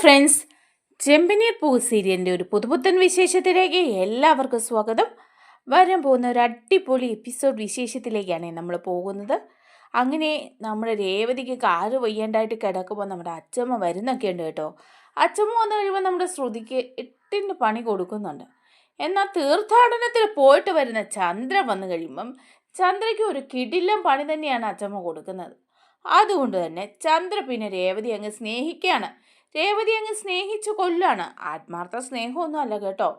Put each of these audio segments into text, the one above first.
Friends ചെമ്പനീർ പൂ സീരിയലിന്റെ ഒരു പുതുപുത്തൻ വിശേഷത്തിലേക്ക് എല്ലാവർക്കും സ്വാഗതം. വരാൻ പോകുന്ന ഒരു അടിപൊളി എപ്പിസോഡ് വിശേഷത്തിലേക്കാണ് നമ്മൾ പോകുന്നത്. അങ്ങനെ നമ്മുടെ രേവതിക്ക് കാറ് വയ്യാണ്ടായിട്ട് കിടക്കുമ്പോൾ നമ്മുടെ അച്ചമ്മ വരുന്നൊക്കെ ഉണ്ട് കേട്ടോ. അച്ചമ്മ വന്നു കഴിയുമ്പോൾ നമ്മുടെ ശ്രുതിക്ക് എട്ടിന്റെ പണി കൊടുക്കുന്നുണ്ട്. എന്നാൽ തീർത്ഥാടനത്തിൽ പോയിട്ട് വരുന്ന ചന്ദ്ര വന്നു കഴിയുമ്പം ചന്ദ്രയ്ക്ക് ഒരു കിടിലം പണി തന്നെയാണ് അച്ചമ്മ കൊടുക്കുന്നത്. അതുകൊണ്ട് തന്നെ ചന്ദ്ര പിന്നെ രേവതി അങ്ങ് സ്നേഹിക്കുകയാണ്. രേവതി അങ്ങ് സ്നേഹിച്ചു കൊല്ലാണ് ആത്മാർത്ഥ സ്നേഹമൊന്നും അല്ല കേട്ടോ.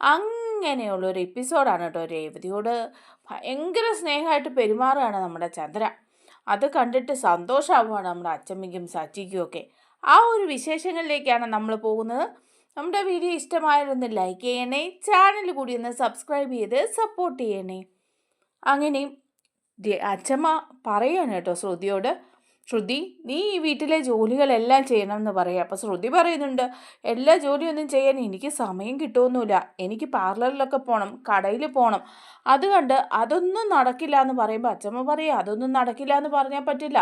അങ്ങനെയുള്ള ഒരു എപ്പിസോഡാണ് കേട്ടോ രേവതിയോട് ഭയങ്കര സ്നേഹമായിട്ട് പെരുമാറുകയാണ് നമ്മുടെ ചന്ദ്ര. അത് കണ്ടിട്ട് സന്തോഷമാവുകയാണ് നമ്മുടെ അച്ചമ്മയ്ക്കും സച്ചിക്കും ഒക്കെ. ആ ഒരു വിശേഷങ്ങളിലേക്കാണ് നമ്മൾ പോകുന്നത്. നമ്മുടെ വീഡിയോ ഇഷ്ടമായിരുന്ന് ലൈക്ക് ചെയ്യണേ ചാനൽ കൂടി ഒന്ന് സബ്സ്ക്രൈബ് ചെയ്ത് സപ്പോർട്ട് ചെയ്യണേ. അങ്ങനെ അച്ഛമ്മ പറയാണ് കേട്ടോ ശ്രുതിയോട് ശ്രുതി നീ ഈ വീട്ടിലെ ജോലികളെല്ലാം ചെയ്യണം എന്ന് പറയാം. അപ്പോൾ ശ്രുതി പറയുന്നുണ്ട് എല്ലാ ജോലിയൊന്നും ചെയ്യാൻ എനിക്ക് സമയം കിട്ടുമൊന്നുമില്ല എനിക്ക് പാർലറിലൊക്കെ പോകണം കടയിൽ പോകണം അത് കണ്ട് അതൊന്നും നടക്കില്ല എന്ന് പറയുമ്പോൾ അച്ഛമ്മ പറയാം അതൊന്നും നടക്കില്ല എന്ന് പറഞ്ഞാൽ പറ്റില്ല.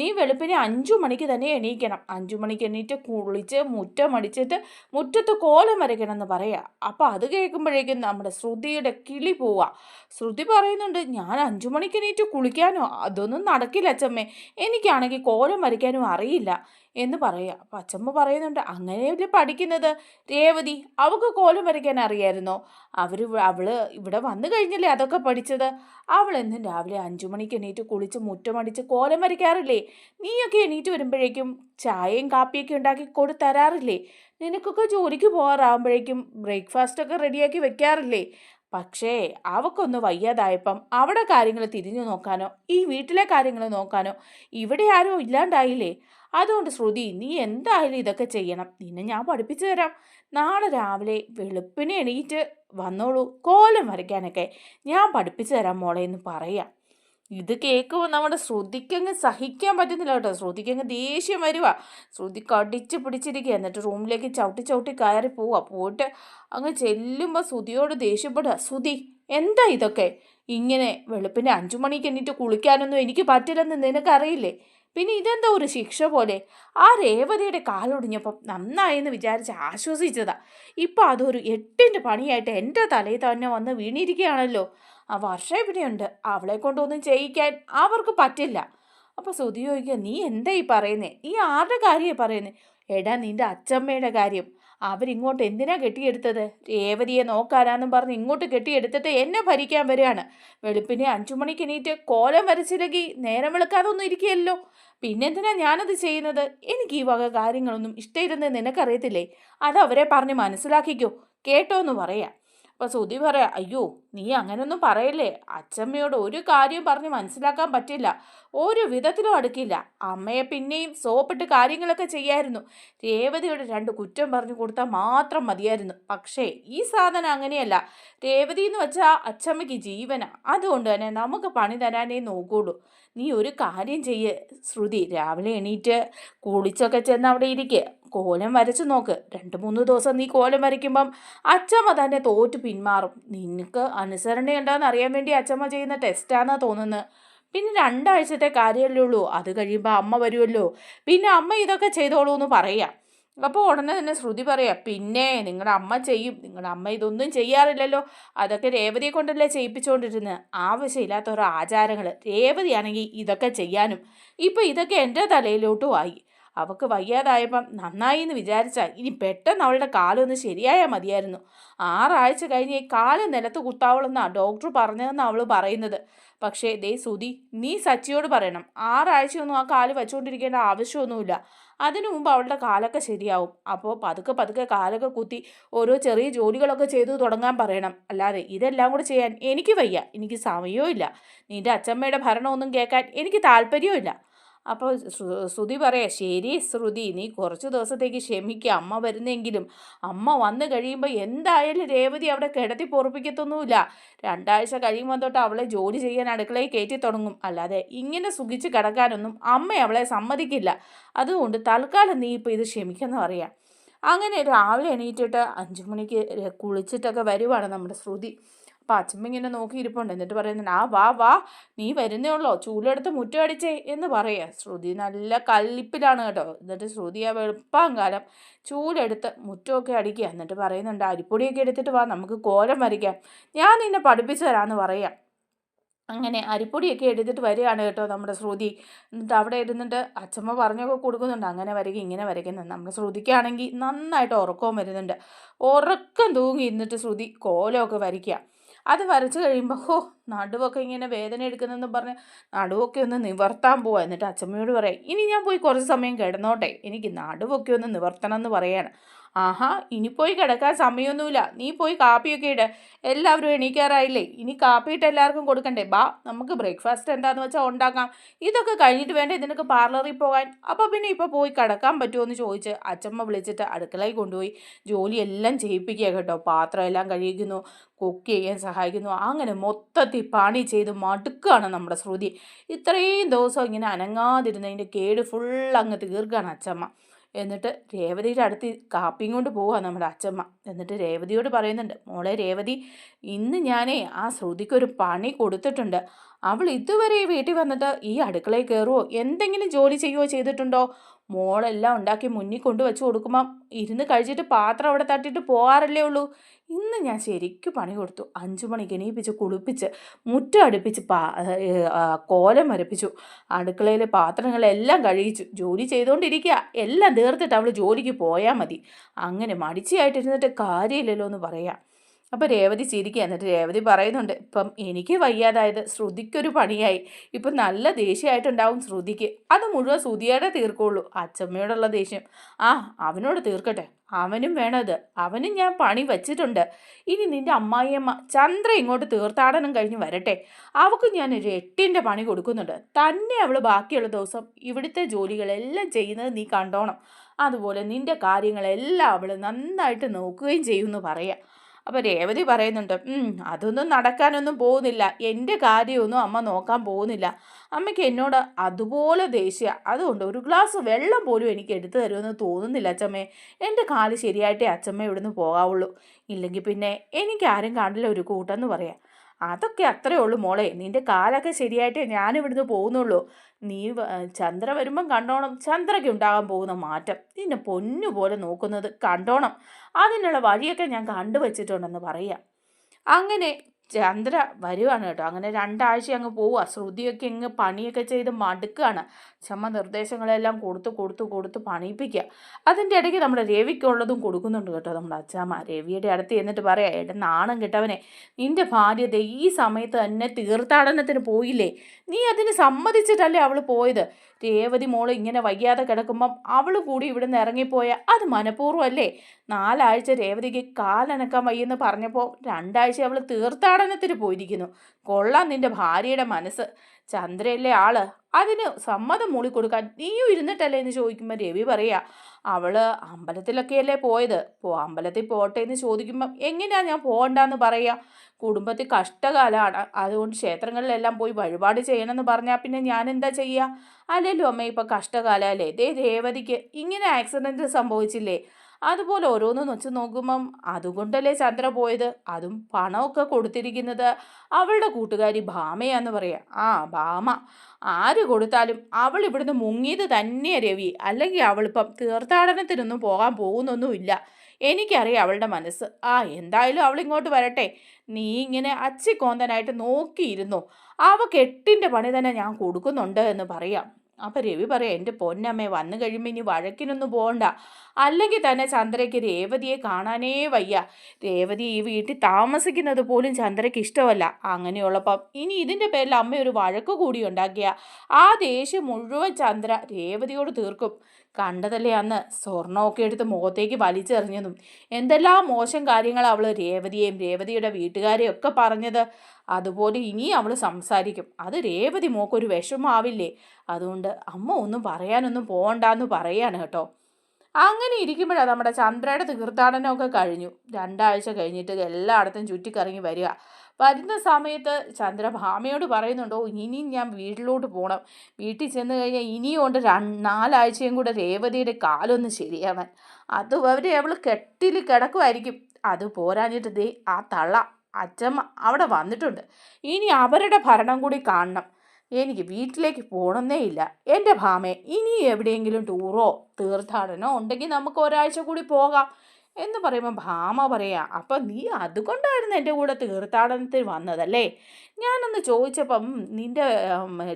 നീ വെളുപ്പിനെ അഞ്ചു മണിക്ക് തന്നെ എണീക്കണം. അഞ്ചു മണിക്ക് എണീറ്റ് കുളിച്ച് മുറ്റം അടിച്ചിട്ട് മുറ്റത്ത് കോലം വരയ്ക്കണം എന്ന് പറയാം. അപ്പോൾ അത് കേൾക്കുമ്പോഴേക്കും നമ്മുടെ ശ്രുതിയുടെ കിളി പോവാ. ശ്രുതി പറയുന്നുണ്ട് ഞാൻ അഞ്ചു മണിക്ക് എണീറ്റ് കുളിക്കാനോ? അതൊന്നും നടക്കില്ല അച്ചമ്മേ എനിക്കാണെങ്കിൽ കോലം വരയ്ക്കാനും അറിയില്ല. എന്ന് പറയുക. അപ്പം അച്ചമ്മ പറയുന്നുണ്ട് അങ്ങനെയല്ലേ പഠിക്കുന്നത് രേവതി അവൾക്ക് കോലം വരയ്ക്കാൻ അറിയായിരുന്നോ? അവർ അവൾ ഇവിടെ വന്നു കഴിഞ്ഞല്ലേ അതൊക്കെ പഠിച്ചത്? അവൾ എന്നും രാവിലെ അഞ്ചു മണിക്ക് എണീറ്റ് കുളിച്ച് മുറ്റമടിച്ച് കോലം വരയ്ക്കാറില്ലേ? നീയൊക്കെ എണീറ്റ് വരുമ്പോഴേക്കും ചായയും കാപ്പിയൊക്കെ ഉണ്ടാക്കി കൊടുത്തരാറില്ലേ നിനക്കൊക്കെ ജോലിക്ക് പോകാറാകുമ്പോഴേക്കും ബ്രേക്ക്ഫാസ്റ്റ് ഒക്കെ റെഡിയാക്കി വെക്കാറില്ലേ? പക്ഷേ അവക്കൊന്ന് വയ്യാതായപ്പം അവിടെ കാര്യങ്ങൾ തിരിഞ്ഞു നോക്കാനോ ഈ വീട്ടിലെ കാര്യങ്ങൾ നോക്കാനോ ഇവിടെ ആരും ഇല്ലാണ്ടായില്ലേ? അതുകൊണ്ട് ശ്രുതി നീ എന്തായാലും ഇതൊക്കെ ചെയ്യണം. നിന്നെ ഞാൻ പഠിപ്പിച്ചു തരാം. നാളെ രാവിലെ വെളുപ്പിനെ എണീറ്റ് വന്നോളൂ. കോലം വരയ്ക്കാനൊക്കെ ഞാൻ പഠിപ്പിച്ചു തരാം മോളെ എന്ന് പറയാം. ഇത് കേൾക്കുമ്പോൾ നമ്മുടെ ശ്രുതിക്കങ്ങ് സഹിക്കാൻ പറ്റുന്നില്ല കേട്ടോ. ശ്രുതിക്കങ്ങ് ദേഷ്യം വരുക ശ്രുതി കടിച്ച് പിടിച്ചിരിക്കുക എന്നിട്ട് റൂമിലേക്ക് ചവിട്ടി ചവിട്ടി കയറി പോവുക പോയിട്ട് അങ്ങ് ചെല്ലുമ്പോൾ ശ്രുതിയോട് ദേഷ്യപ്പെടുക ശ്രുതി എന്താ ഇതൊക്കെ? ഇങ്ങനെ വെളുപ്പിന് അഞ്ചു മണിക്ക് എണീറ്റ് കുളിക്കാനൊന്നും എനിക്ക് പറ്റില്ലെന്ന് നിനക്കറിയില്ലേ? പിന്നെ ഇതെന്തോ ഒരു ശിക്ഷ പോലെ. ആ രേവതിയുടെ കാലൊടിഞ്ഞപ്പം നന്നായെന്ന് വിചാരിച്ച് ആശ്വസിച്ചതാ. ഇപ്പം അതൊരു എട്ടിന്റെ പണിയായിട്ട് എന്റെ തലയിൽ തന്നെ വന്ന് വീണിരിക്കുകയാണല്ലോ. ആ വർഷം ഇവിടെയുണ്ട്. അവളെ കൊണ്ടൊന്നും ചെയ്യിക്കാൻ അവർക്ക് പറ്റില്ല. അപ്പോൾ ശ്രുതി ചോദിക്കുക നീ എന്താ ഈ പറയുന്നേ? നീ ആരുടെ കാര്യമാണ് പറയുന്നേ? എടാ നിന്റെ അച്ചമ്മയുടെ കാര്യം. അവരിങ്ങോട്ട് എന്തിനാ കെട്ടിയെടുത്തത്? രേവതിയെ നോക്കാനാന്നും പറഞ്ഞ് ഇങ്ങോട്ട് കെട്ടിയെടുത്തിട്ട് എന്നെ ഭരിക്കാൻ വരികയാണ്. വെളുപ്പിനെ അഞ്ചു മണിക്ക് എണീറ്റ് കോലം വരച്ചില്ലെങ്കിൽ നേരം വെളുക്കാതെ ഒന്നും ഇരിക്കുകയല്ലോ. പിന്നെന്തിനാ ഞാനത് ചെയ്യുന്നത്? എനിക്ക് ഈ വക കാര്യങ്ങളൊന്നും ഇഷ്ടമില്ലെന്ന് നിനക്കറിയത്തില്ലേ? അത് അവരെ പറഞ്ഞ് മനസ്സിലാക്കിക്കോ. കേട്ടോ എന്ന് പറയാം. അപ്പോൾ സുധി പറയാ അയ്യോ നീ അങ്ങനൊന്നും പറയല്ലേ? അച്ചമ്മയോട് ഒരു കാര്യം പറഞ്ഞ് മനസ്സിലാക്കാൻ പറ്റില്ല. ഒരു വിധത്തിലും അടുക്കില്ല. അമ്മയെ പിന്നെയും സോപ്പിട്ട് കാര്യങ്ങളൊക്കെ ചെയ്യായിരുന്നു. രേവതിയുടെ രണ്ട് കുറ്റം പറഞ്ഞു കൊടുത്താൽ മാത്രം മതിയായിരുന്നു. പക്ഷേ ഈ സാധനം അങ്ങനെയല്ല. രേവതി എന്ന് വെച്ചാൽ അച്ചമ്മയ്ക്ക് ജീവന. അതുകൊണ്ട് തന്നെ നമുക്ക് പണി തരാനേ നോക്കുള്ളൂ. നീ ഒരു കാര്യം ചെയ്യ് ശ്രുതി. രാവിലെ എണീറ്റ് കുളിച്ചൊക്കെ ചെന്ന് അവിടെ ഇരിക്കുക കോലം വരച്ച് നോക്ക്. രണ്ട് മൂന്ന് ദിവസം നീ കോലം വരയ്ക്കുമ്പം അച്ചമ്മ തന്നെ തോറ്റ് പിന്മാറും. നിനക്ക് അനുസരണയുണ്ടോയെന്ന് അറിയാൻ വേണ്ടി അച്ചമ്മ ചെയ്യുന്ന ടെസ്റ്റാണെന്നാണ് തോന്നുന്നത് പിന്നെ രണ്ടാഴ്ചത്തെ കാര്യമല്ലേ ഉള്ളൂ. അത് കഴിയുമ്പോൾ അമ്മ വരുമല്ലോ പിന്നെ അമ്മ ഇതൊക്കെ ചെയ്തോളൂ എന്ന് പറയാം. അപ്പോൾ ഉടനെ തന്നെ ശ്രുതി പറയാം പിന്നെ നിങ്ങളുടെ അമ്മ ചെയ്യും. നിങ്ങളുടെ അമ്മ ഇതൊന്നും ചെയ്യാറില്ലല്ലോ. അതൊക്കെ രേവതിയെ കൊണ്ടല്ലേ ചെയ്യിപ്പിച്ചുകൊണ്ടിരുന്നത് ആവശ്യമില്ലാത്ത ഓരോ ആചാരങ്ങൾ രേവതിയാണെങ്കിൽ ഇതൊക്കെ ചെയ്യാനും. ഇപ്പോൾ ഇതൊക്കെ എന്റെ തലയിലോട്ടും ആയി. അവൾക്ക് വയ്യാതായപ്പം നന്നായി എന്ന് വിചാരിച്ചാൽ ഇനി പെട്ടെന്ന് അവളുടെ കാലൊന്ന് ശരിയായാൽ മതിയായിരുന്നു. ആറാഴ്ച കഴിഞ്ഞ് ഈ കാൽ നിലത്ത് കുത്താവളെന്നാണ് ഡോക്ടർ പറഞ്ഞതെന്ന് അവൾ പറയുന്നത്. പക്ഷേ ദേ സുതി നീ സച്ചിയോട് പറയണം. ആറാഴ്ചയൊന്നും ആ കാൽ വെച്ചുകൊണ്ടിരിക്കേണ്ട ആവശ്യമൊന്നുമില്ല. അതിനു മുമ്പ് അവളുടെ കാലൊക്കെ ശരിയാവും. അപ്പോൾ പതുക്കെ പതുക്കെ കാലൊക്കെ കുത്തി ഓരോ ചെറിയ ജോലികളൊക്കെ ചെയ്തു തുടങ്ങാൻ പറയണം. അല്ലാതെ ഇതെല്ലാം കൂടെ ചെയ്യാൻ എനിക്ക് വയ്യ. എനിക്ക് സമയവും ഇല്ല. നിന്റെ അച്ചമ്മയുടെ ഭരണമൊന്നും കേൾക്കാൻ എനിക്ക് താല്പര്യവും അപ്പോൾ ശ്രുതി പറയാം ശരി ശ്രുതി നീ കുറച്ച് ദിവസത്തേക്ക് ക്ഷമിക്കുക അമ്മ വരുന്നെങ്കിലും അമ്മ വന്നു കഴിയുമ്പോൾ എന്തായാലും രേവതി അവിടെ കിടത്തി പൊറപ്പിക്കത്തൊന്നുമില്ല. രണ്ടാഴ്ച കഴിയുമ്പോൾ തൊട്ട് അവളെ ജോലി ചെയ്യാൻ അടുക്കളയിൽ കയറ്റി തുടങ്ങും. അല്ലാതെ ഇങ്ങനെ സുഖിച്ച് കിടക്കാനൊന്നും അമ്മ അവളെ സമ്മതിക്കില്ല. അതുകൊണ്ട് തൽക്കാലം നീ ഇപ്പോൾ ഇത് ക്ഷമിക്കുന്ന പറയാം. അങ്ങനെ രാവിലെ എണീറ്റിട്ട് അഞ്ചു മണിക്ക് കുളിച്ചിട്ടൊക്കെ വരുവാണ് നമ്മുടെ ശ്രുതി. അപ്പം അച്ഛമ്മ ഇങ്ങനെ നോക്കിയിരിപ്പുണ്ട് എന്നിട്ട് പറയുന്നുണ്ട് ആ വാ വാ നീ വരുന്നേ ഉള്ളോ? ചൂലെടുത്ത് മുറ്റം അടിച്ചേ എന്ന് പറയുക. ശ്രുതി നല്ല കല്ലിപ്പിലാണ് കേട്ടോ. എന്നിട്ട് ശ്രുതി ആ വെളുപ്പം കാലം ചൂലെടുത്ത് മുറ്റമൊക്കെ അടിക്കുക. എന്നിട്ട് പറയുന്നുണ്ട് അരിപ്പൊടിയൊക്കെ എടുത്തിട്ട് വാ നമുക്ക് കോലം വരയ്ക്കാം. ഞാൻ നിന്നെ പഠിപ്പിച്ചു തരാമെന്ന് പറയാം. അങ്ങനെ അരിപ്പൊടിയൊക്കെ എടുത്തിട്ട് വരികയാണ് കേട്ടോ നമ്മുടെ ശ്രുതി. എന്നിട്ട് അവിടെ ഇരുന്നിട്ട് അച്ഛമ്മ പറഞ്ഞൊക്കെ കൊടുക്കുന്നുണ്ട് അങ്ങനെ വരയ്ക്കും ഇങ്ങനെ വരയ്ക്കുന്നത് നമ്മുടെ ശ്രുതിക്കാണെങ്കിൽ നന്നായിട്ട് ഉറക്കവും വരുന്നുണ്ട്. ഉറക്കം തൂങ്ങി ഇന്നിട്ട് ശ്രുതി കോലമൊക്കെ വരയ്ക്കുക. അത് വരച്ച് കഴിയുമ്പോൾ ഹോ നടുവൊക്കെ ഇങ്ങനെ വേദന എടുക്കുന്നതെന്ന് പറഞ്ഞ് നടുവൊക്കെ ഒന്ന് നിവർത്താൻ പോവാ. എന്നിട്ട് അച്ഛമ്മയോട് പറയാം ഇനി ഞാൻ പോയി കുറച്ച് സമയം കിടന്നോട്ടെ. എനിക്ക് നടുവൊക്കെ ഒന്ന് നിവർത്തണം എന്ന് പറയാണ്. ആഹാ ഇനി പോയി കിടക്കാൻ സമയമൊന്നുമില്ല നീ പോയി കാപ്പിയൊക്കെ ഇട. എല്ലാവരും എണീക്കാറായില്ലേ? ഇനി കാപ്പി ഇട്ട് എല്ലാവർക്കും കൊടുക്കണ്ടേ? ബാ നമുക്ക് ബ്രേക്ക്ഫാസ്റ്റ് എന്താണെന്ന് വെച്ചാൽ ഉണ്ടാക്കാം. ഇതൊക്കെ കഴിഞ്ഞിട്ട് വേണ്ടേ നിനക്ക് പാർലറിൽ പോകാൻ? അപ്പോൾ പിന്നെ ഇപ്പോൾ പോയി കിടക്കാൻ പറ്റുമോ എന്ന് ചോദിച്ച് അച്ചമ്മ വിളിച്ചിട്ട് അടുക്കളയിൽ കൊണ്ടുപോയി ജോലിയെല്ലാം ചെയ്യിപ്പിക്കുക കേട്ടോ. പാത്രം എല്ലാം കഴിയിക്കുന്നു കുക്ക് ചെയ്യാൻ സഹായിക്കുന്നു. അങ്ങനെ മൊത്തത്തിൽ പണി ചെയ്ത് മടുക്കുകയാണ് നമ്മുടെ ശ്രുതി. ഇത്രയും ദിവസം ഇങ്ങനെ അനങ്ങാതിരുന്നതിന്റെ കേട് ഫുൾ അങ്ങ് തീർക്കുകയാണ് അച്ചമ്മ. എന്നിട്ട് രേവതിയുടെ അടുത്ത് കാപ്പിയും കൊണ്ട് പോവുക നമ്മുടെ അച്ചമ്മ. എന്നിട്ട് രേവതിയോട് പറയുന്നുണ്ട് മോളെ രേവതി ഇന്ന് ഞാനേ ആ ശ്രുതിക്കൊരു പണി കൊടുത്തിട്ടുണ്ട്. അവൾ ഇതുവരെ വീട്ടിൽ വന്നിട്ട് ഈ അടുക്കളയിൽ കയറുമോ എന്തെങ്കിലും ജോലി ചെയ്യുകയോ ചെയ്തിട്ടുണ്ടോ? മോളെല്ലാം ഉണ്ടാക്കി മുന്നിൽ കൊണ്ടു വെച്ച് കൊടുക്കുമ്പം ഇരുന്ന് കഴിച്ചിട്ട് പാത്രം അവിടെ തട്ടിയിട്ട് പോകാറല്ലേ ഉള്ളൂ. ഇന്ന് ഞാൻ ശരിക്കും പണി കൊടുത്തു. അഞ്ചു മണി എണീപ്പിച്ച് കുളിപ്പിച്ച് മുറ്റം അടുപ്പിച്ച് പാ കോലം വരപ്പിച്ചു. അടുക്കളയിലെ പാത്രങ്ങളെല്ലാം കഴിയിച്ചു ജോലി ചെയ്തുകൊണ്ടിരിക്കുക എല്ലാം തീർത്തിട്ട് അവൾ ജോലിക്ക് പോയാൽ മതി. അങ്ങനെ മടിച്ചായിട്ടിരുന്നിട്ട് കാര്യമില്ലല്ലോ എന്ന് പറയാം. അപ്പോൾ രേവതി ചിരിക്കുക. എന്നിട്ട് രേവതി പറയുന്നുണ്ട് ഇപ്പം എനിക്ക് വയ്യാതായത് ശ്രുതിക്കൊരു പണിയായി. ഇപ്പം നല്ല ദേഷ്യമായിട്ടുണ്ടാവും ശ്രുതിക്ക്. അത് മുഴുവൻ ശ്രുതിയുടെ തീർക്കുള്ളൂ. അച്ചമ്മയോടുള്ള ദേഷ്യം. ആ അവനോട് തീർക്കട്ടെ. അവനും വേണത്. അവനും ഞാൻ പണി വച്ചിട്ടുണ്ട്. ഇനി നിന്റെ അമ്മായിയമ്മ ചന്ദ്ര ഇങ്ങോട്ട് തീർത്ഥാടനം കഴിഞ്ഞ് വരട്ടെ. അവൾക്ക് ഞാൻ ഒരു എട്ടിന്റെ പണി കൊടുക്കുന്നുണ്ട്. തന്നെ അവൾ ബാക്കിയുള്ള ദിവസം ഇവിടുത്തെ ജോലികളെല്ലാം ചെയ്യുന്നത് നീ കണ്ടോണം. അതുപോലെ നിന്റെ കാര്യങ്ങളെല്ലാം അവൾ നന്നായിട്ട് നോക്കുകയും ചെയ്യുമെന്ന് പറയാം. അപ്പോൾ രേവതി പറയുന്നുണ്ട് അതൊന്നും നടക്കാനൊന്നും പോകുന്നില്ല. എന്റെ കാര്യമൊന്നും അമ്മ നോക്കാൻ പോകുന്നില്ല. അമ്മയ്ക്ക് എന്നോട് അതുപോലെ ദേഷ്യ. അതുകൊണ്ട് ഒരു ഗ്ലാസ് വെള്ളം പോലും എനിക്ക് എടുത്തു തരുമെന്ന് തോന്നുന്നില്ല അച്ചമ്മേ എന്റെ കാൽ ശരിയായിട്ടേ അച്ചമ്മ ഇവിടുന്ന് പോകാവുള്ളൂ. ഇല്ലെങ്കിൽ പിന്നെ എനിക്ക് ആരും കാണില്ല ഒരു കൂട്ടെന്ന് പറയാം. അതൊക്കെ അത്രേ ഉള്ളൂ മോളെ. നിന്റെ കാലൊക്കെ ശരിയായിട്ടേ ഞാനിവിടുന്ന് പോകുന്നുള്ളൂ. നീ ചന്ദ്ര വരുമ്പം കണ്ടോണം. ചന്ദ്രയ്ക്ക് ഉണ്ടാകാൻ പോകുന്ന മാറ്റം. നിന്നെ പൊന്നുപോലെ നോക്കുന്നത് കണ്ടോണം. അതിനുള്ള വഴിയൊക്കെ ഞാൻ കണ്ടുവച്ചിട്ടുണ്ടെന്ന് പറയാം. അങ്ങനെ ചന്ദ്ര വരുവാണ് കേട്ടോ. അങ്ങനെ രണ്ടാഴ്ച അങ്ങ് പോവുക ശ്രുതിയൊക്കെ ഇങ്ങ് പണിയൊക്കെ ചെയ്ത് മടുക്കുകയാണ് ചമ്മ നിർദ്ദേശങ്ങളെല്ലാം കൊടുത്ത് കൊടുത്ത് കൊടുത്ത് പണിയിപ്പിക്കുക അതിന്റെ ഇടയ്ക്ക് നമ്മുടെ രവിക്കുള്ളതും കൊടുക്കുന്നുണ്ട് കേട്ടോ നമ്മുടെ അച്ഛമ്മ രവിയുടെ അടുത്ത് എന്നിട്ട് പറയാം ഏട്ടൻ നാണം കിട്ടവനെ. നിന്റെ ഭാര്യ ഈ സമയത്ത് തന്നെ തീർത്ഥാടനത്തിന് പോയില്ലേ? നീ അതിന് സമ്മതിച്ചിട്ടല്ലേ അവൾ പോയത്? രേവതി മോൾ ഇങ്ങനെ വയ്യാതെ കിടക്കുമ്പം അവൾ കൂടി ഇവിടുന്ന് ഇറങ്ങിപ്പോയ അത് മനഃപൂർവമല്ലേ? നാലാഴ്ച രേവതിക്ക് കാലനക്കാൻ വയ്യെന്ന് പറഞ്ഞപ്പോൾ രണ്ടാഴ്ച അവൾ തീർത്ഥാടനത്തിന് പോയിരിക്കുന്നു. കൊള്ളാം നിന്റെ ഭാര്യയുടെ മനസ്സ്. ചന്ദ്രയല്ലേ ആൾ? അതിന് സമ്മതം മൂളിക്കൊടുക്കാൻ നീയും ഇരുന്നിട്ടല്ലേ എന്ന് ചോദിക്കുമ്പോൾ രവി പറയാ അവൾ അമ്പലത്തിലൊക്കെയല്ലേ പോയത്? പോ അമ്പലത്തിൽ പോട്ടെ എന്ന് ചോദിക്കുമ്പം എങ്ങനെയാ ഞാൻ പോകണ്ടെന്ന് പറയാ? കുടുംബത്തിൽ കഷ്ടകാലമാണ് അതുകൊണ്ട് ക്ഷേത്രങ്ങളിലെല്ലാം പോയി വഴിപാട് ചെയ്യണമെന്ന് പറഞ്ഞാൽ പിന്നെ ഞാൻ എന്താ ചെയ്യുക അല്ലല്ലോ അമ്മ ഇപ്പം കഷ്ടകാലമല്ലേ ദേ രേവതിക്ക് ഇങ്ങനെ ആക്സിഡന്റ് സംഭവിച്ചില്ലേ? അതുപോലെ ഓരോന്നും വെച്ച് നോക്കുമ്പം അതുകൊണ്ടല്ലേ ചന്ദ്ര പോയത്? അതും പണമൊക്കെ കൊടുത്തിരിക്കുന്നത് അവളുടെ കൂട്ടുകാരി ഭാമയാന്ന് പറയാം. ആ ഭാമ. ആര് കൊടുത്താലും അവൾ ഇവിടുന്ന് മുങ്ങിയത് തന്നെ രവി. അല്ലെങ്കിൽ അവളിപ്പം തീർത്ഥാടനത്തിനൊന്നും പോകാൻ പോകുന്നൊന്നുമില്ല. എനിക്കറിയാം അവളുടെ മനസ്സ്. ആ എന്തായാലും അവൾ ഇങ്ങോട്ട് വരട്ടെ. നീ ഇങ്ങനെ അച്ചിക്കോന്തനായിട്ട് നോക്കിയിരുന്നു? അവ കെട്ടിന്റെ പണി തന്നെ ഞാൻ കൊടുക്കുന്നുണ്ട് എന്ന് പറയാം. അപ്പം രവി പറയാം എന്റെ പൊന്നമ്മേ വന്നു കഴിയുമ്പോൾ ഇനി വഴക്കിനൊന്നും പോകണ്ട അല്ലെങ്കിൽ തന്നെ ചന്ദ്രയ്ക്ക് രേവതിയെ കാണാനേ വയ്യ. രേവതി ഈ വീട്ടിൽ താമസിക്കുന്നത് പോലും ചന്ദ്രയ്ക്ക് ഇഷ്ടമല്ല. അങ്ങനെയുള്ളപ്പം ഇനി ഇതിന്റെ പേരിൽ അമ്മ ഒരു വഴക്ക് കൂടി ഉണ്ടാക്കിയ. ആ ദേഷ്യം മുഴുവൻ ചന്ദ്ര രേവതിയോട് തീർക്കും. കണ്ടതല്ലേ അന്ന്? സ്വർണമൊക്കെ എടുത്ത് മുഖത്തേക്ക് വലിച്ചെറിഞ്ഞതും. എന്തെല്ലാം മോശം കാര്യങ്ങൾ അവൾ രേവതിയെയും രേവതിയുടെ വീട്ടുകാരെയും ഒക്കെ പറഞ്ഞത്. അതുപോലെ ഇനി അവൾ സംസാരിക്കും. അത് രേവതി മോക്കൊരു വിഷമാവില്ലേ? അതുകൊണ്ട് അമ്മ ഒന്നും പറയാനൊന്നും പോകണ്ടെന്ന് പറയാണ് കേട്ടോ. അങ്ങനെ ഇരിക്കുമ്പോഴാണ് നമ്മുടെ ചന്ദ്രയുടെ തീർത്ഥാടനമൊക്കെ കഴിഞ്ഞു. രണ്ടാഴ്ച കഴിഞ്ഞിട്ട് എല്ലായിടത്തും ചുറ്റിക്കറങ്ങി വരിക. വരുന്ന സമയത്ത് ചന്ദ്ര ഭാമയോട് പറയുന്നുണ്ടോ ഇനിയും ഞാൻ വീട്ടിലോട്ട് പോകണം വീട്ടിൽ ചെന്ന് കഴിഞ്ഞാൽ ഇനിയും കൊണ്ട് നാലാഴ്ചയും കൂടെ രേവതിയുടെ കാലൊന്ന് ശരിയാവാൻ. അത് അവർ അവൾ കെട്ടിൽ കിടക്കുമായിരിക്കും അത് പോരാഞ്ഞിട്ട് ദേ ആ തള്ള അച്ഛമ്മ അവിടെ വന്നിട്ടുണ്ട്. ഇനി അവരുടെ ഭരണം കൂടി കാണണം. എനിക്ക് വീട്ടിലേക്ക് പോകണമെന്നേ ഇല്ല. എന്റെ ഭാമേ ഇനി എവിടെയെങ്കിലും ടൂറോ തീർത്ഥാടനോ ഉണ്ടെങ്കിൽ നമുക്ക് ഒരാഴ്ച കൂടി പോകാം. എന്ന് പറയുമ്പോൾ ഭാമ പറയാ അപ്പം നീ അതുകൊണ്ടായിരുന്നു എന്റെ കൂടെ തീർത്ഥാടനത്തിൽ വന്നതല്ലേ? ഞാനൊന്ന് ചോദിച്ചപ്പം നിന്റെ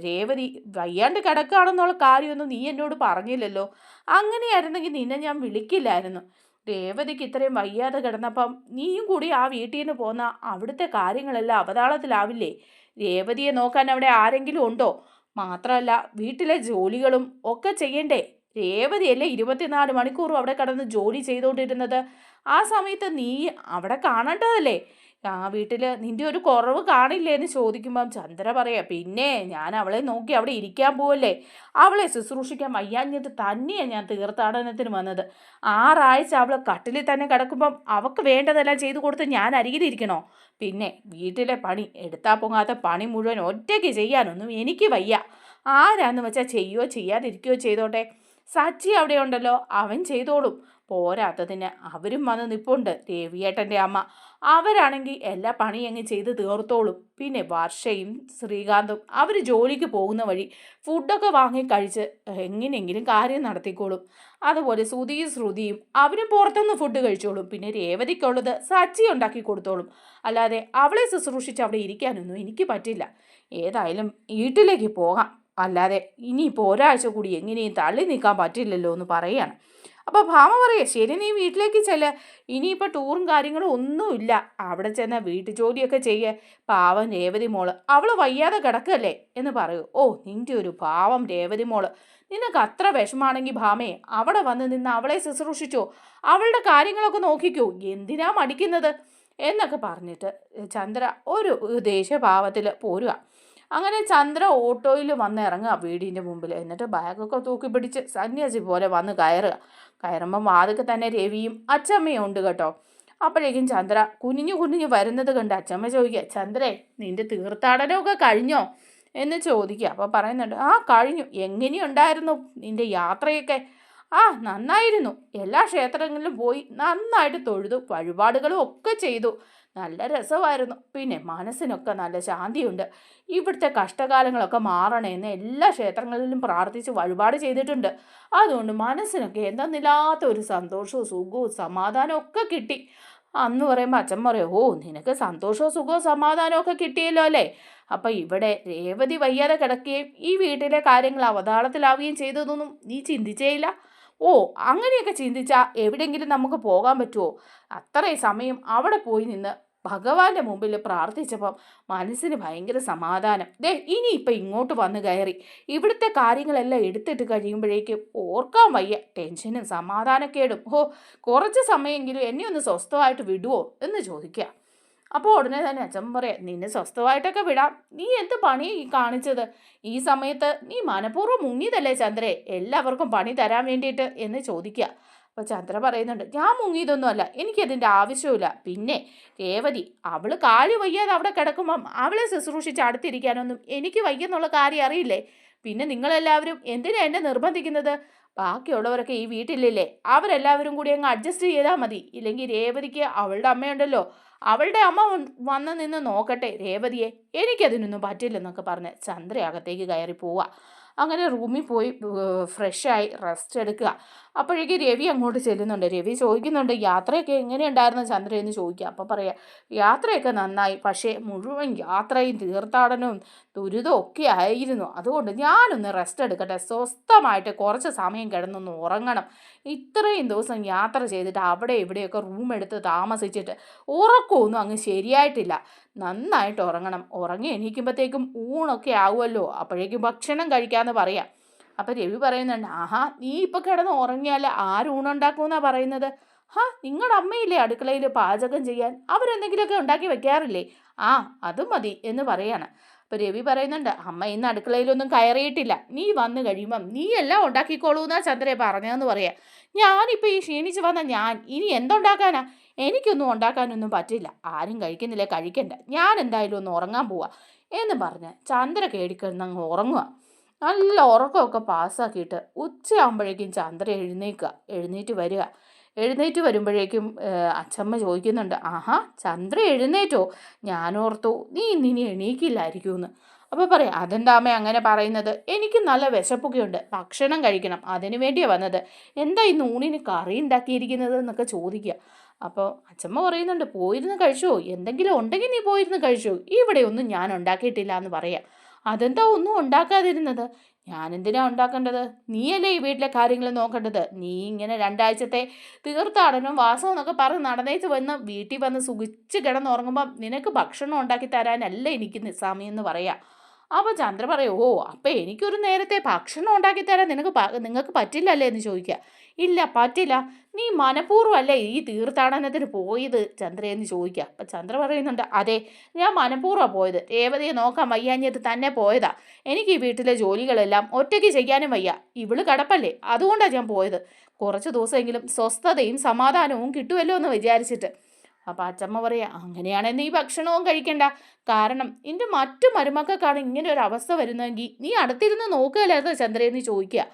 രേവതി വയ്യാണ്ട് കിടക്കുകയാണെന്നുള്ള കാര്യമൊന്നും നീ എന്നോട് പറഞ്ഞില്ലല്ലോ. അങ്ങനെയായിരുന്നെങ്കിൽ നിന്നെ ഞാൻ വിളിക്കില്ലായിരുന്നു. രേവതിക്ക് ഇത്രയും വയ്യാതെ കിടന്നപ്പം നീയും കൂടി ആ വീട്ടിൽ നിന്ന് പോന്ന അവിടുത്തെ കാര്യങ്ങളെല്ലാം അവതാളത്തിലാവില്ലേ? രേവതിയെ നോക്കാൻ അവിടെ ആരെങ്കിലും ഉണ്ടോ? മാത്രമല്ല വീട്ടിലെ ജോലികളും ഒക്കെ ചെയ്യണ്ടേ? രേവതിയല്ലേ ഇരുപത്തിനാല് മണിക്കൂറും അവിടെ കടന്ന് ജോലി ചെയ്തുകൊണ്ടിരുന്നത് ആ സമയത്ത് നീ അവിടെ കാണേണ്ടതല്ലേ? ആ വീട്ടിൽ നിന്റെ ഒരു കുറവ് കാണില്ലേ എന്ന് ചോദിക്കുമ്പം ചന്ദ്ര പറയാ പിന്നെ ഞാൻ അവളെ നോക്കി അവിടെ ഇരിക്കാൻ പോവല്ലേ? അവളെ ശുശ്രൂഷിക്കാൻ വയ്യാഞ്ഞിട്ട് തന്നെയാണ് ഞാൻ തീർത്ഥാടനത്തിന് വന്നത്. ആറാഴ്ച അവൾ കട്ടിലിൽ തന്നെ കിടക്കുമ്പം അവൾക്ക് വേണ്ടതെല്ലാം ചെയ്തു കൊടുത്ത് ഞാൻ അരികിലിരിക്കണോ? പിന്നെ വീട്ടിലെ പണി എടുത്താൽ പൊങ്ങാത്ത പണി മുഴുവൻ ഒറ്റയ്ക്ക് ചെയ്യാനൊന്നും എനിക്ക് വയ്യ. ആരാന്ന് വെച്ചാൽ ചെയ്യുകയോ ചെയ്യാതിരിക്കുകയോ ചെയ്തോട്ടെ? സച്ചി അവിടെ ഉണ്ടല്ലോ അവൻ ചെയ്തോളും. പോരാത്തതിന് അവരും വന്ന് നിപ്പുണ്ട് രവിയേട്ടന്റെ അമ്മ. അവരാണെങ്കിൽ എല്ലാ പണിയും അങ്ങ് ചെയ്ത് തീർത്തോളും. പിന്നെ വർഷയും ശ്രീകാന്തും അവർ ജോലിക്ക് പോകുന്ന വഴി ഫുഡൊക്കെ വാങ്ങി കഴിച്ച് എങ്ങനെയെങ്കിലും കാര്യം നടത്തിക്കോളും. അതുപോലെ ശ്രുതിയും ശ്രുതിയും അവരും പുറത്തുനിന്ന് ഫുഡ് കഴിച്ചോളും. പിന്നെ രേവതിക്കുള്ളത് സച്ചി ഉണ്ടാക്കി കൊടുത്തോളും. അല്ലാതെ അവളെ ശുശ്രൂഷിച്ച് അവിടെ ഇരിക്കാനൊന്നും എനിക്ക് പറ്റില്ല. ഏതായാലും വീട്ടിലേക്ക് പോകാം. അല്ലാതെ ഇനിയിപ്പോൾ ഒരാഴ്ച കൂടി എങ്ങനെയും തള്ളി നീക്കാൻ പറ്റില്ലല്ലോ എന്ന് പറയുകയാണ്. അപ്പോൾ ഭാമ പറയേ ശരി നീ വീട്ടിലേക്ക് ചെല്ല. ഇനിയിപ്പോൾ ടൂറും കാര്യങ്ങളും ഒന്നുമില്ല അവിടെ ചെന്ന വീട്ടു ജോലിയൊക്കെ ചെയ്യേ. പാവം രേവതി മോൾ. അവൾ വയ്യാതെ കിടക്കല്ലേ? എന്ന് പറയൂ. ഓ നിന്റെ ഒരു പാവം രേവതി മോൾ. നിനക്ക് അത്ര വിഷമാണെങ്കിൽ ഭാമയെ അവിടെ വന്ന് നിന്ന് അവളെ ശുശ്രൂഷിച്ചോ? അവളുടെ കാര്യങ്ങളൊക്കെ നോക്കിക്കോ. എന്തിനാ മടിക്കുന്നത്? എന്നൊക്കെ പറഞ്ഞിട്ട് ചന്ദ്ര ഒരു ദേശഭാവത്തിൽ പോരുക. അങ്ങനെ ചന്ദ്ര ഓട്ടോയിൽ വന്ന് ഇറങ്ങുക വീടിന്റെ മുമ്പിൽ. എന്നിട്ട് ബാഗൊക്കെ തൂക്കി പിടിച്ച് സന്യാസി പോലെ വന്ന് കയറുക. കയറുമ്പം വാതൊക്കെ തന്നെ രവിയും അച്ചമ്മയും ഉണ്ട് കേട്ടോ. അപ്പോഴേക്കും ചന്ദ്ര കുനിഞ്ഞു കുനിഞ്ഞു വരുന്നത് കണ്ട് അച്ചമ്മ ചോദിക്കുക ചന്ദ്രേ നിന്റെ തീർത്ഥാടനമൊക്കെ കഴിഞ്ഞോ? എന്ന് ചോദിക്കുക. അപ്പോൾ പറയുന്നുണ്ട് ആ കഴിഞ്ഞു. എങ്ങനെയുണ്ടായിരുന്നു നിന്റെ യാത്രയൊക്കെ? ആ നന്നായിരുന്നു. എല്ലാ ക്ഷേത്രങ്ങളിലും പോയി നന്നായിട്ട് തൊഴുതു വഴിപാടുകളും ഒക്കെ ചെയ്തു. നല്ല രസമായിരുന്നു. പിന്നെ മനസ്സിനൊക്കെ നല്ല ശാന്തിയുണ്ട്. ഇവിടുത്തെ കഷ്ടകാലങ്ങളൊക്കെ മാറണമെന്ന് എല്ലാ ക്ഷേത്രങ്ങളിലും പ്രാർത്ഥിച്ച് വഴിപാട് ചെയ്തിട്ടുണ്ട്. അതുകൊണ്ട് മനസ്സിനൊക്കെ എന്തെന്നില്ലാത്ത ഒരു സന്തോഷവും സുഖവും സമാധാനവും ഒക്കെ കിട്ടി. അന്ന് പറയുമ്പോൾ അച്ഛൻ പറയും ഓ നിനക്ക് സന്തോഷവും സുഖവും സമാധാനവും ഒക്കെ കിട്ടിയല്ലോ അല്ലേ? അപ്പം ഇവിടെ രേവതി വയ്യാതെ കിടക്കുകയും ഈ വീട്ടിലെ കാര്യങ്ങൾ അവതാളത്തിലാവുകയും ചെയ്തതൊന്നും നീ ചിന്തിച്ചേയില്ല ഓ അങ്ങനെയൊക്കെ ചിന്തിച്ചാൽ എവിടെയെങ്കിലും നമുക്ക് പോകാൻ പറ്റുമോ അത്രയും സമയം അവിടെ പോയി നിന്ന് ഭഗവാന്റെ മുമ്പിൽ പ്രാർത്ഥിച്ചപ്പം മനസ്സിന് ഭയങ്കര സമാധാനം. ദേ ഇനി ഇപ്പം ഇങ്ങോട്ട് വന്ന് കയറി. ഇവിടുത്തെ കാര്യങ്ങളെല്ലാം എടുത്തിട്ട് കഴിയുമ്പോഴേക്കും ഓർക്കാൻ വയ്യ. ടെൻഷനും സമാധാനക്കേടും. ഓ കുറച്ച് സമയമെങ്കിലും എന്നെ ഒന്ന് സ്വസ്ഥമായിട്ട് വിടുവോ എന്ന് ചോദിക്കുക അപ്പോൾ ഉടനെ തന്നെ അച്ഛൻ പറയാം നിന്നെ സ്വസ്ഥമായിട്ടൊക്കെ വിടാം. നീ എന്ത് പണി കാണിച്ചത്? ഈ സമയത്ത് നീ മനഃപൂർവം മുങ്ങിയതല്ലേ ചന്ദ്രേ? എല്ലാവർക്കും പണി തരാൻ വേണ്ടിയിട്ട് എന്ന് ചോദിക്കുക. അപ്പോൾ ചന്ദ്ര പറയുന്നുണ്ട് ഞാൻ മുങ്ങിയതൊന്നുമല്ല എനിക്കതിന്റെ ആവശ്യമില്ല പിന്നെ രേവതി അവൾ കാലി വയ്യാതെ അവിടെ കിടക്കുമ്പം അവളെ ശുശ്രൂഷിച്ച് അടുത്തിരിക്കാനൊന്നും എനിക്ക് വയ്യെന്നുള്ള കാര്യം അറിയില്ലേ? പിന്നെ നിങ്ങളെല്ലാവരും എന്തിനാ എന്നെ നിർബന്ധിക്കുന്നത്? ബാക്കിയുള്ളവരൊക്കെ ഈ വീട്ടിലില്ലേ? അവരെല്ലാവരും കൂടി അങ്ങ് അഡ്ജസ്റ്റ് ചെയ്താൽ മതി. ഇല്ലെങ്കിൽ രേവതിക്ക് അവളുടെ അമ്മയുണ്ടല്ലോ. അവളുടെ അമ്മ വന്ന് നിന്ന് നോക്കട്ടെ രേവതിയെ. എനിക്കതിനൊന്നും പറ്റില്ലെന്നൊക്കെ പറഞ്ഞ് ചന്ദ്ര അകത്തേക്ക് കയറി പോവുക അങ്ങനെ റൂമിൽ പോയി ഫ്രഷായി റെസ്റ്റ് എടുക്കുക. അപ്പോഴേക്കും രവി അങ്ങോട്ട് ചെല്ലുന്നുണ്ട്. രവി ചോദിക്കുന്നുണ്ട് യാത്രയൊക്കെ എങ്ങനെയുണ്ടായിരുന്നു? ചന്ദ്ര എന്ന് ചോദിക്കുക അപ്പോൾ പറയാം യാത്രയൊക്കെ നന്നായി. പക്ഷേ മുഴുവൻ യാത്രയും തീർത്ഥാടനവും ദുരിതവും ഒക്കെ ആയിരുന്നു. അതുകൊണ്ട് ഞാനൊന്ന് റെസ്റ്റ് എടുക്കട്ടെ. സ്വസ്ഥമായിട്ട് കുറച്ച് സമയം കിടന്നൊന്ന് ഉറങ്ങണം. ഇത്രയും ദിവസം യാത്ര ചെയ്തിട്ട് അവിടെ ഇവിടെയൊക്കെ റൂം എടുത്ത് താമസിച്ചിട്ട് ഉറക്കമൊന്നും അങ്ങ് ശരിയായിട്ടില്ല. നന്നായിട്ട് ഉറങ്ങണം. ഉറങ്ങി എണീക്കുമ്പോഴത്തേക്കും ഊണൊക്കെ ആവുമല്ലോ. അപ്പോഴേക്കും ഭക്ഷണം കഴിക്കാമെന്ന് പറയാം. അപ്പം രവി പറയുന്നുണ്ട് ആഹാ നീ ഇപ്പം കിടന്ന് ഉറങ്ങിയാൽ ആരൂണുണ്ടാക്കുമെന്നാണ് പറയുന്നത്? ഹാ നിങ്ങളുടെ അമ്മയില്ലേ അടുക്കളയിൽ പാചകം ചെയ്യാൻ? അവരെന്തെങ്കിലുമൊക്കെ ഉണ്ടാക്കി വെക്കാറില്ലേ? ആ അതും മതി എന്ന് പറയാണ്. അപ്പോൾ രവി പറയുന്നുണ്ട് അമ്മ ഇന്ന് അടുക്കളയിലൊന്നും കയറിയിട്ടില്ല. നീ വന്നു കഴിയുമ്പം നീ എല്ലാം ഉണ്ടാക്കിക്കോളൂ എന്നാ ചന്ദ്രയെ പറഞ്ഞതെന്ന് പറയാം. ഞാനിപ്പോൾ ഈ ക്ഷീണിച്ച് വന്ന ഞാൻ ഇനി എന്തുണ്ടാക്കാനാ? എനിക്കൊന്നും ഉണ്ടാക്കാനൊന്നും പറ്റില്ല. ആരും കഴിക്കുന്നില്ല കഴിക്കണ്ട. ഞാൻ എന്തായാലും ഒന്ന് ഉറങ്ങാൻ പോവാ എന്ന് പറഞ്ഞ് ചന്ദ്ര കേടിക്കിടന്നങ്ങ് ഉറങ്ങുക നല്ല ഉറക്കമൊക്കെ പാസ്സാക്കിയിട്ട് ഉച്ചയാകുമ്പോഴേക്കും ചന്ദ്ര എഴുന്നേൽക്കുക എഴുന്നേറ്റ് വരിക. എഴുന്നേറ്റ് വരുമ്പോഴേക്കും അച്ഛമ്മ ചോദിക്കുന്നുണ്ട് ആഹാ ചന്ദ്ര എഴുന്നേറ്റോ? ഞാനോർത്തു നീ ഇന്നിനി എണീക്കില്ലായിരിക്കുമെന്ന്. അപ്പോൾ പറയാം അതെന്താ അമ്മ അങ്ങനെ പറയുന്നത്? എനിക്ക് നല്ല വിശപ്പൊക്കെയുണ്ട്. ഭക്ഷണം കഴിക്കണം. അതിനു വേണ്ടിയാണ് വന്നത്. എന്താ ഈ നൂണിന് കറി ഉണ്ടാക്കിയിരിക്കുന്നത്? എന്നൊക്കെ ചോദിക്കുക. അപ്പോൾ അച്ഛമ്മ പറയുന്നുണ്ട് പോയിരുന്ന് കഴിച്ചോ. എന്തെങ്കിലും ഉണ്ടെങ്കിൽ നീ പോയിരുന്ന് കഴിച്ചോ. ഇവിടെ ഒന്നും ഞാൻ ഉണ്ടാക്കിയിട്ടില്ല എന്ന് പറയാം. അതെന്താ ഒന്നും ഉണ്ടാക്കാതിരുന്നത്? ഞാൻ എന്തിനാ ഉണ്ടാക്കേണ്ടത്? നീയല്ലേ ഈ വീട്ടിലെ കാര്യങ്ങൾ നോക്കേണ്ടത്? നീ ഇങ്ങനെ രണ്ടാഴ്ചത്തെ തീർത്ഥാടനും വാസം എന്നൊക്കെ പറഞ്ഞ് നടന്നേച്ച് വന്ന് വീട്ടിൽ വന്ന് സുഖിച്ച് കിടന്നുറങ്ങുമ്പം നിനക്ക് ഭക്ഷണം ഉണ്ടാക്കി തരാനല്ല എനിക്ക് നിസാമി എന്ന് പറയാം. അപ്പോൾ ചന്ദ്ര പറയും ഓ അപ്പം എനിക്കൊരു നേരത്തെ ഭക്ഷണം ഉണ്ടാക്കി തരാൻ നിനക്ക് നിങ്ങൾക്ക് പറ്റില്ലല്ലേ? എന്ന് ചോദിക്കുക. ഇല്ല പറ്റില്ല. നീ മനഃപൂർവമല്ലേ ഈ തീർത്ഥാടനത്തിന് പോയത്? ചന്ദ്രയെന്ന് ചോദിക്കുക. അപ്പം ചന്ദ്ര പറയുന്നുണ്ട് അതെ ഞാൻ മനഃപൂർവമാണ് പോയത്. രേവതിയെ നോക്കാൻ വയ്യാഞ്ഞിട്ട് തന്നെ പോയതാ. എനിക്ക് ഈ വീട്ടിലെ ജോലികളെല്ലാം ഒറ്റയ്ക്ക് ചെയ്യാനും വയ്യ. ഇവൾ കടപ്പല്ലേ? അതുകൊണ്ടാണ് ഞാൻ പോയത്. കുറച്ച് ദിവസമെങ്കിലും സ്വസ്ഥതയും സമാധാനവും കിട്ടുമല്ലോ എന്ന് വിചാരിച്ചിട്ട്. അപ്പം അച്ചമ്മ പറയാ അങ്ങനെയാണെങ്കിൽ ഈ ഭക്ഷണവും കഴിക്കണ്ട. കാരണം എന്റെ മറ്റു മരുമക്കൾക്കാണ് ഇങ്ങനെ ഒരു അവസ്ഥ വരുന്നതെങ്കിൽ നീ അടുത്തിരുന്ന് നോക്കുകയല്ലായിരുന്നു ചന്ദ്രയെന്ന് ചോദിക്കുക?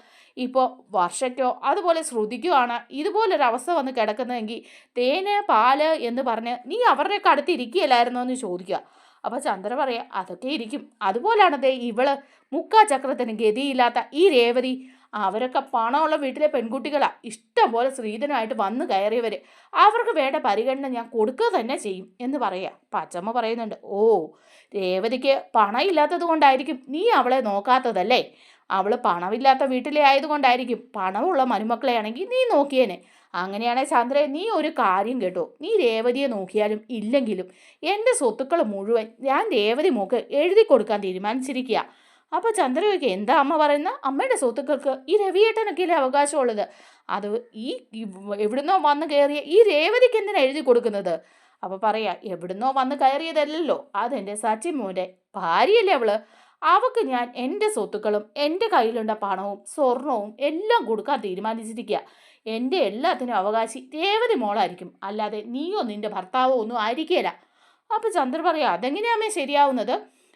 ഇപ്പോൾ വർഷയ്ക്കോ അതുപോലെ ശ്രുതിക്കോ ആണ് ഇതുപോലൊരു അവസ്ഥ വന്ന് കിടക്കുന്നതെങ്കിൽ തേന് പാൽ എന്ന് പറഞ്ഞ് നീ അവരുടെയൊക്കെ അടുത്ത് ഇരിക്കുകയല്ലായിരുന്നോ എന്ന് ചോദിക്കുക. അപ്പോൾ ചന്ദ്ര പറയാം അതൊക്കെ ഇരിക്കും. അതുപോലാണ് ദേ ഇവൾ മുക്കാ ചക്രത്തിന് ഗതിയില്ലാത്ത ഈ രേവതി. അവരൊക്കെ പണമുള്ള വീട്ടിലെ പെൺകുട്ടികളാണ് ഇഷ്ടം പോലെ സ്ത്രീധനമായിട്ട് വന്നു കയറിയവർ അവർക്ക് വേണ്ട പരിഗണന ഞാൻ കൊടുക്കുക തന്നെ ചെയ്യും എന്ന് പറയുക പച്ചമ്മ പറയുന്നുണ്ട് ഓ രേവതിക്ക് പണം ഇല്ലാത്തത് കൊണ്ടായിരിക്കും നീ അവളെ നോക്കാത്തതല്ലേ? അവൾ പണമില്ലാത്ത വീട്ടിലെ ആയതുകൊണ്ടായിരിക്കും. പണമുള്ള മരുമക്കളെ ആണെങ്കിൽ നീ നോക്കിയേനെ. അങ്ങനെയാണേ ചന്ദ്രൻ നീ ഒരു കാര്യം കേട്ടോ. നീ രേവതിയെ നോക്കിയാലും ഇല്ലെങ്കിലും എന്റെ സ്വത്തുക്കൾ മുഴുവൻ ഞാൻ രേവതി മോക്ക് എഴുതി കൊടുക്കാൻ തീരുമാനിച്ചിരിക്കുക അപ്പോൾ ചന്ദ്രയ്ക്ക് എന്താ അമ്മ പറയുന്ന? അമ്മയുടെ സ്വത്തുക്കൾക്ക് ഈ രവിയേട്ടനൊക്കെയല്ലേ അവകാശമുള്ളത്? അത് ഈ എവിടുന്നോ വന്ന് കയറിയ ഈ രേവതിക്ക് എന്തിനാണ് എഴുതി കൊടുക്കുന്നത്? അപ്പോൾ പറയാ എവിടുന്നോ വന്ന് കയറിയതല്ലല്ലോ. അതെന്റെ സച്ചിൻ മോന്റെ ഭാര്യയല്ലേ അവൾ? അവക്ക് ഞാൻ എന്റെ സ്വത്തുക്കളും എന്റെ കയ്യിലുണ്ട പണവും സ്വർണവും എല്ലാം കൊടുക്കാൻ തീരുമാനിച്ചിരിക്കുക എന്റെ എല്ലാത്തിനും അവകാശി രേവതി മോളായിരിക്കും. അല്ലാതെ നീയോ നിന്റെ ഭർത്താവോ ഒന്നും ആയിരിക്കില്ല അപ്പോൾ ചന്ദ്ര പറയാം അതെങ്ങനെയാമേ ശരിയാവുന്നത്?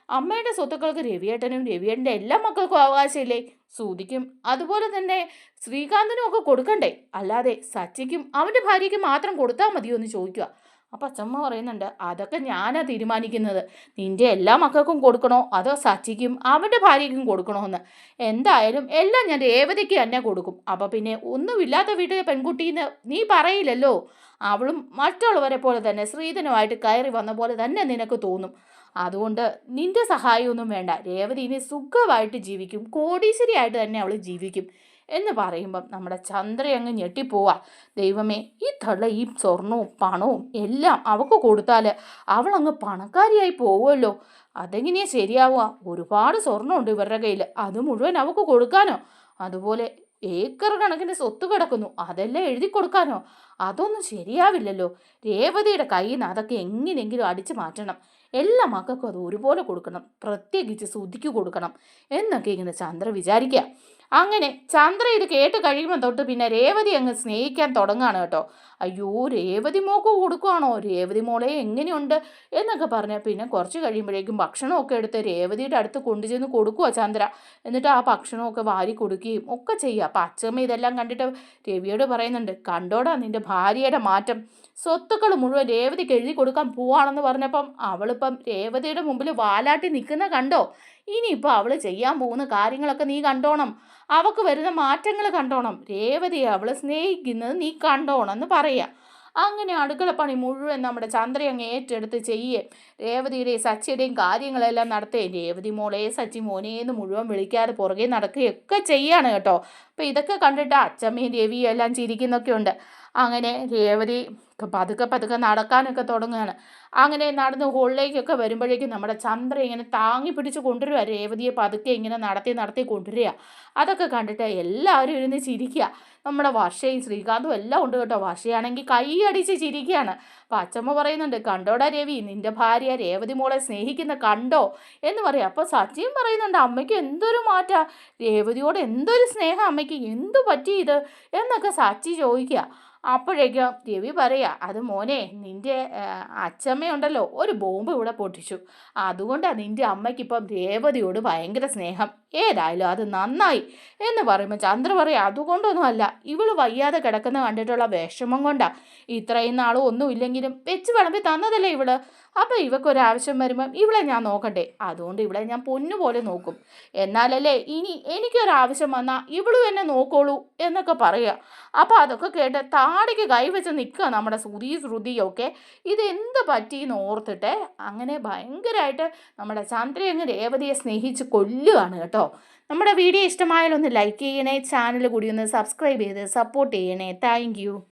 അമ്മയുടെ സ്വത്തുക്കൾക്ക് രവിയേട്ടനും രവിയേട്ടന്റെ എല്ലാ മക്കൾക്കും അവകാശമില്ലേ? സൂതിക്കും അതുപോലെ തന്നെ ശ്രീകാന്തിനും ഒക്കെ കൊടുക്കണ്ടേ? അല്ലാതെ സച്ചിക്കും അവന്റെ ഭാര്യയ്ക്ക് മാത്രം കൊടുത്താൽ മതിയോ എന്ന് ചോദിക്കുക അപ്പം അച്ഛമ്മ പറയുന്നുണ്ട് അതൊക്കെ ഞാനാണ് തീരുമാനിക്കുന്നത്. നിന്റെ എല്ലാ മക്കൾക്കും കൊടുക്കണോ? അതോ സച്ചിക്കും അവന്റെ ഭാര്യയ്ക്കും കൊടുക്കണോ എന്ന് എന്തായാലും എല്ലാം ഞാൻ രേവതിക്ക് തന്നെ കൊടുക്കും. അപ്പം പിന്നെ ഒന്നുമില്ലാത്ത വീട്ടിലെ പെൺകുട്ടിന്ന് നീ പറയില്ലല്ലോ? അവളും മറ്റുള്ളവരെ പോലെ തന്നെ ശ്രീധനുമായിട്ട് കയറി വന്ന പോലെ തന്നെ നിനക്ക് തോന്നും. അതുകൊണ്ട് നിന്റെ സഹായമൊന്നും വേണ്ട. രേവതി ഇനി സുഖമായിട്ട് ജീവിക്കും. കോടീശ്വരിയായിട്ട് തന്നെ അവൾ ജീവിക്കും. എന്ന് പറയുമ്പം നമ്മുടെ ചന്ദ്ര അങ്ങ് ഞെട്ടിപ്പോവാ. ദൈവമേ ഈ തള്ള ഈ സ്വർണവും പണവും എല്ലാം അവൾക്ക് കൊടുത്താൽ അവൾ അങ്ങ് പണക്കാരിയായി പോവുമല്ലോ അതെങ്ങനെയാ ശരിയാവുക? ഒരുപാട് സ്വർണമുണ്ട് ഇവരുടെ കയ്യിൽ അത് മുഴുവൻ അവൾക്ക് കൊടുക്കാനോ? അതുപോലെ ഏക്കർ കണക്കിന് സ്വത്ത് കിടക്കുന്നു. അതെല്ലാം എഴുതി കൊടുക്കാനോ? അതൊന്നും ശരിയാവില്ലല്ലോ. രേവതിയുടെ കയ്യിൽ നിന്ന് അതൊക്കെ എങ്ങനെയെങ്കിലും അടിച്ചു മാറ്റണം. എല്ലാ മക്കൾക്കും അത് ഒരുപോലെ കൊടുക്കണം. പ്രത്യേകിച്ച് ശുദ്ധിക്ക് കൊടുക്കണം. എന്നൊക്കെ ഇങ്ങനെ ചന്ദ്ര വിചാരിക്കുക. അങ്ങനെ ചന്ദ്ര ഇത് കേട്ട് കഴിയുമ്പോൾ തൊട്ട് പിന്നെ രേവതി അങ്ങ് സ്നേഹിക്കാൻ തുടങ്ങുകയാണ് കേട്ടോ. അയ്യോ രേവതി മോക്ക് കൊടുക്കുകയാണോ രേവതി മോളെ എങ്ങനെയുണ്ട്? എന്നൊക്കെ പറഞ്ഞാൽ പിന്നെ കുറച്ച് കഴിയുമ്പോഴേക്കും ഭക്ഷണമൊക്കെ എടുത്ത് രേവതിയുടെ അടുത്ത് കൊണ്ടുചെന്ന് കൊടുക്കുക ചന്ദ്ര. എന്നിട്ട് ആ ഭക്ഷണമൊക്കെ വാരി കൊടുക്കുകയും ഒക്കെ ചെയ്യുക അപ്പം അച്ഛമ്മ ഇതെല്ലാം കണ്ടിട്ട് രവിയോട് പറയുന്നുണ്ട് കണ്ടോടാ നിന്റെ ഭാര്യയുടെ മാറ്റം. സ്വത്തുക്കൾ മുഴുവൻ രേവതിക്ക് എഴുതി കൊടുക്കാൻ പോവാണെന്ന് പറഞ്ഞപ്പം അവളിപ്പം രേവതിയുടെ മുമ്പിൽ വാലാട്ടി നിൽക്കുന്ന കണ്ടോ? ഇനിയിപ്പോൾ അവൾ ചെയ്യാൻ പോകുന്ന കാര്യങ്ങളൊക്കെ നീ കണ്ടോണം. അവൾക്ക് വരുന്ന മാറ്റങ്ങൾ കണ്ടോണം. രേവതിയെ അവൾ സ്നേഹിക്കുന്നത് നീ കണ്ടോണം എന്ന് പറയുക അങ്ങനെ അടുക്കളപ്പണി മുഴുവൻ നമ്മുടെ ചന്ദ്ര അങ്ങ് ഏറ്റെടുത്ത് ചെയ്യേ. രേവതിയുടെയും സച്ചിയുടെയും കാര്യങ്ങളെല്ലാം നടത്തേ. രേവതി മോളെ സച്ചി മോനെ എന്ന് മുഴുവൻ വിളിക്കാതെ പുറകെ നടക്കുകയൊക്കെ ചെയ്യാണ് കേട്ടോ. അപ്പം ഇതൊക്കെ കണ്ടിട്ട് അച്ചമ്മയും രവിയും എല്ലാം ചിരിക്കുന്നൊക്കെ ഉണ്ട്. അങ്ങനെ രേവതി പതുക്കെ പതുക്കെ നടക്കാനൊക്കെ തുടങ്ങുകയാണ്. അങ്ങനെ നടന്ന് ഹോളിലേക്കൊക്കെ വരുമ്പോഴേക്കും നമ്മുടെ ചന്ദ്ര ഇങ്ങനെ താങ്ങി പിടിച്ച് കൊണ്ടുവരിക. രേവതിയെ പതുക്കെ ഇങ്ങനെ നടത്തി നടത്തി കൊണ്ടുവരിക. അതൊക്കെ കണ്ടിട്ട് എല്ലാവരും ഇരുന്ന് ചിരിക്കുക. നമ്മുടെ വർഷയും ശ്രീകാന്തും എല്ലാം ഉണ്ട് കേട്ടോ. വർഷയാണെങ്കിൽ കൈയടിച്ച് ചിരിക്കുകയാണ്. അപ്പം അച്ചമ്മ പറയുന്നുണ്ട് കണ്ടോടാ രവി നിന്റെ ഭാര്യ രേവതി മോളെ സ്നേഹിക്കുന്ന കണ്ടോ? എന്ന് പറയാം. അപ്പോൾ സച്ചിയും പറയുന്നുണ്ട് അമ്മയ്ക്ക് എന്തൊരു മാറ്റാ? രേവതിയോട് എന്തൊരു സ്നേഹം അമ്മയ്ക്ക് എന്തു പറ്റി ഇത് എന്നൊക്കെ സച്ചി ചോദിക്കുക. അപ്പോഴേക്കും രവി പറയാ അത് മോനെ നിന്റെ അച്ചമ്മയുണ്ടല്ലോ ഒരു ബോംബ് ഇവിടെ പൊട്ടിച്ചു. അതുകൊണ്ടാണ് നിന്റെ അമ്മയ്ക്കിപ്പം രേവതിയോട് ഭയങ്കര സ്നേഹം. ഏതായാലും അത് നന്നായി. എന്ന് പറയുമ്പോൾ ചന്ദ്ര പറയും അതുകൊണ്ടൊന്നും അല്ല ഇവൾ വയ്യാതെ കിടക്കുന്ന കണ്ടിട്ടുള്ള വിഷമം കൊണ്ടാ. ഇത്രയും നാളും ഒന്നും ഇല്ലെങ്കിലും വെച്ച് വിളമ്പി തന്നതല്ലേ ഇവൾ. അപ്പോൾ ഇവക്കൊരാവശ്യം വരുമ്പം ഇവളെ ഞാൻ നോക്കട്ടെ അതുകൊണ്ട് ഇവളെ ഞാൻ പൊന്നുപോലെ നോക്കും. എന്നാലല്ലേ ഇനി എനിക്കൊരാവശ്യം വന്നാൽ ഇവളും എന്നെ നോക്കോളൂ എന്നൊക്കെ പറയുക അപ്പോൾ അതൊക്കെ കേട്ട് താടിക്ക് കൈവച്ച് നിൽക്കുക നമ്മുടെ ശ്രുതി ശ്രുതിയൊക്കെ. ഇതെന്ത് പറ്റിയെന്ന് ഓർത്തിട്ട് അങ്ങനെ ഭയങ്കരമായിട്ട് നമ്മുടെ ചന്ദ്രയങ്ങ് രേവതിയെ സ്നേഹിച്ച് കൊല്ലുകയാണ് കേട്ടോ. നമ്മുടെ വീഡിയോ ഇഷ്ടമായാലൊന്ന് ലൈക്ക് ചെയ്യണേ ചാനൽ കൂടി ഒന്ന് സബ്സ്ക്രൈബ് ചെയ്ത് സപ്പോർട്ട് ചെയ്യണേ. താങ്ക്